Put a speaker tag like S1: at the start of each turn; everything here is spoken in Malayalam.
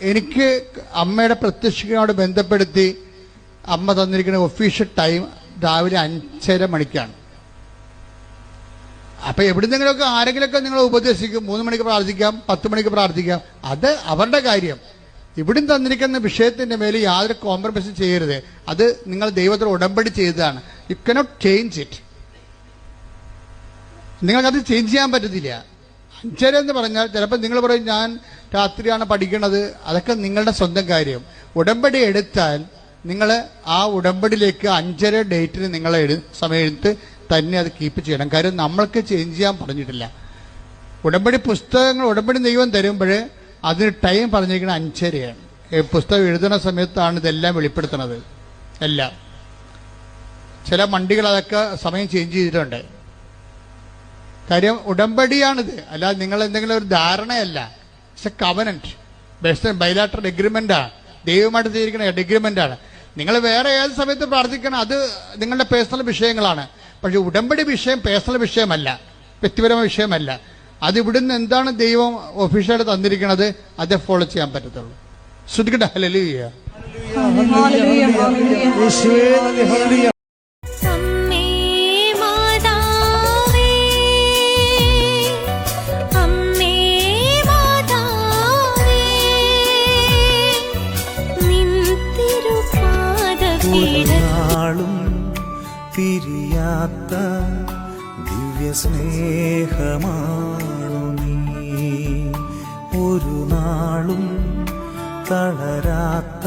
S1: എനിക്ക് അമ്മയുടെ പ്രത്യക്ഷയോട് ബന്ധപ്പെടുത്തി അമ്മ തന്നിരിക്കുന്ന ഒഫീഷ്യൽ ടൈം രാവിലെ അഞ്ചര മണിക്കാണ്. അപ്പൊ എവിടുന്നെങ്കിലുമൊക്കെ ആരെങ്കിലുമൊക്കെ നിങ്ങൾ ഉപദേശിക്കും. മൂന്ന് മണിക്ക് പ്രാർത്ഥിക്കാം പത്ത് മണിക്ക് പ്രാർത്ഥിക്കാം. അത് അവരുടെ കാര്യം. ഇവിടും തന്നിരിക്കുന്ന വിഷയത്തിന്റെ മേലെ യാതൊരു കോംപ്രമൈസും ചെയ്യരുത്. അത് നിങ്ങൾ ദൈവത്തോട് ഉടമ്പടി ചെയ്തതാണ്. യു കനോട്ട് ചേഞ്ച് ഇറ്റ് നിങ്ങൾക്കത് ചേഞ്ച് ചെയ്യാൻ പറ്റത്തില്ല. അഞ്ചര എന്ന് പറഞ്ഞാൽ ചിലപ്പോൾ നിങ്ങൾ പറയും ഞാൻ രാത്രിയാണ് പഠിക്കുന്നത് അതൊക്കെ നിങ്ങളുടെ സ്വന്തം കാര്യം. ഉടമ്പടി എടുത്താൽ നിങ്ങൾ ആ ഉടമ്പടിയിലേക്ക് അഞ്ചര ഡേറ്റിന് നിങ്ങൾ എഴു സമയം എടുത്ത് തന്നെ അത് കീപ്പ് ചെയ്യണം. കാര്യം നമ്മൾക്ക് ചേഞ്ച് ചെയ്യാൻ പറഞ്ഞിട്ടില്ല. ഉടമ്പടി പുസ്തകങ്ങൾ ഉടമ്പടി ദൈവം തരുമ്പോൾ അതിന് ടൈം പറഞ്ഞിരിക്കുന്നത് അഞ്ചരയാണ്. പുസ്തകം എഴുതുന്ന സമയത്താണ് ഇതെല്ലാം വെളിപ്പെടുത്തുന്നത്. എല്ലാം. ചില മണ്ടികൾ അതൊക്കെ സമയം ചേഞ്ച് ചെയ്തിട്ടുണ്ട്. കാര്യം ഉടമ്പടിയാണിത്. അല്ലാതെ നിങ്ങൾ എന്തെങ്കിലും ഒരു ധാരണയല്ല. It's a covenant best bilateral എഗ്രിമെന്റാണ് ദൈവമായിട്ട് ചെയ്തിരിക്കുന്ന എഗ്രിമെന്റ് ആണ്. നിങ്ങൾ വേറെ ഏത് സമയത്ത് പ്രാർത്ഥിക്കണം അത് നിങ്ങളുടെ പേഴ്സണൽ വിഷയങ്ങളാണ്. പക്ഷെ ഉടമ്പടി വിഷയം പേഴ്സണൽ വിഷയമല്ല. വ്യക്തിപരമായ വിഷയമല്ല. അത് ഇവിടുന്ന് എന്താണ് ദൈവം ഒഫീഷ്യലായിട്ട് തന്നിരിക്കുന്നത്? അത് ഫോളോ ചെയ്യാൻ പറ്റത്തുള്ളൂ. ശ്രദ്ധിക്കട്ടെ?
S2: ഹലലിയ
S3: നാളും തിരിയാത്ത ദിവ്യ സ്നേഹമാണു നീ. ഒരു നാളും തളരാത്ത